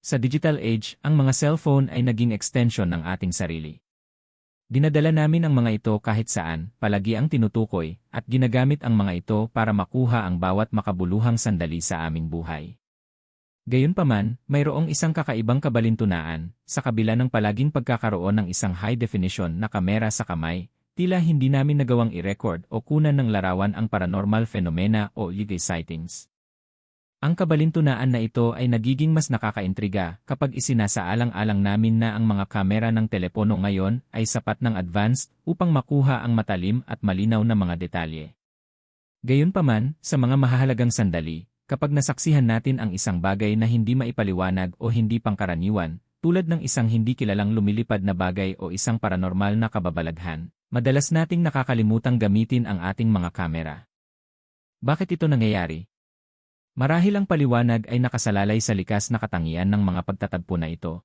Sa digital age, ang mga cellphone ay naging extension ng ating sarili. Dinadala namin ang mga ito kahit saan, palagi ang tinutukoy, at ginagamit ang mga ito para makuha ang bawat makabuluhang sandali sa aming buhay. Gayunpaman, mayroong isang kakaibang kabalintunaan, sa kabila ng palaging pagkakaroon ng isang high-definition na kamera sa kamay, tila hindi namin nagawang i-record o kunan ng larawan ang paranormal phenomena o UFO sightings. Ang kabalintunaan na ito ay nagiging mas nakakaintriga kapag isinasaalang-alang namin na ang mga kamera ng telepono ngayon ay sapat ng advanced upang makuha ang matalim at malinaw na mga detalye. Gayunpaman, sa mga mahahalagang sandali, kapag nasaksihan natin ang isang bagay na hindi maipaliwanag o hindi pangkaraniwan, tulad ng isang hindi kilalang lumilipad na bagay o isang paranormal na kababalaghan, madalas nating nakakalimutang gamitin ang ating mga kamera. Bakit ito nangyayari? Marahil ang paliwanag ay nakasalalay sa likas na katangian ng mga pagtatagpo na ito.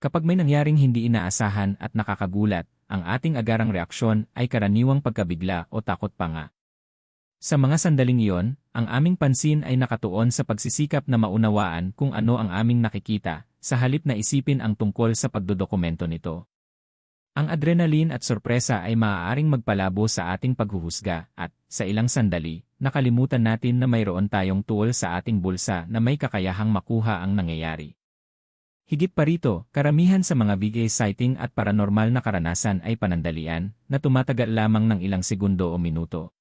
Kapag may nangyaring hindi inaasahan at nakakagulat, ang ating agarang reaksyon ay karaniwang pagkabigla o takot pa nga. Sa mga sandaling iyon, ang aming pansin ay nakatuon sa pagsisikap na maunawaan kung ano ang aming nakikita, sa halip na isipin ang tungkol sa pagdodokumento nito. Ang adrenaline at sorpresa ay maaaring magpalabo sa ating paghuhusga at, sa ilang sandali, nakalimutan natin na mayroon tayong tool sa ating bulsa na may kakayahang makuha ang nangyayari. Higit pa rito, karamihan sa mga bigay sighting at paranormal na karanasan ay panandalian na tumatagal lamang ng ilang segundo o minuto.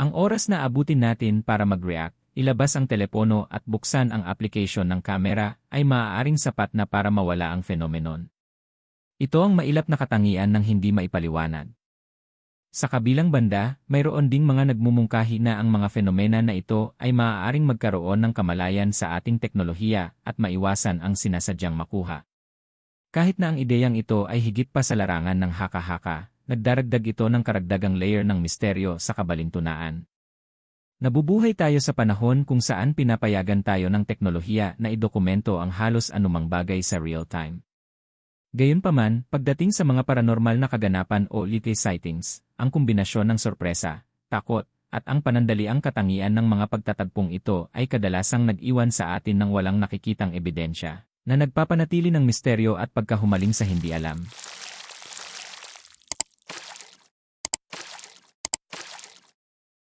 Ang oras na abutin natin para mag-react, ilabas ang telepono at buksan ang application ng kamera ay maaaring sapat na para mawala ang fenomenon. Ito ang mailap na katangian ng hindi maipaliwanag. Sa kabilang banda, mayroon ding mga nagmumungkahi na ang mga fenomena na ito ay maaaring magkaroon ng kamalayan sa ating teknolohiya at maiwasan ang sinasadyang makuha. Kahit na ang ideyang ito ay higit pa sa larangan ng haka-haka, nagdaragdag ito ng karagdagang layer ng misteryo sa kabalintunaan. Nabubuhay tayo sa panahon kung saan pinapayagan tayo ng teknolohiya na idokumento ang halos anumang bagay sa real time. Gayunpaman, pagdating sa mga paranormal na kaganapan o little sightings, ang kombinasyon ng sorpresa, takot, at ang panandaliang katangian ng mga pagtatagpong ito ay kadalasang nag-iwan sa atin ng walang nakikitang ebidensya, na nagpapanatili ng misteryo at pagkahumaling sa hindi alam.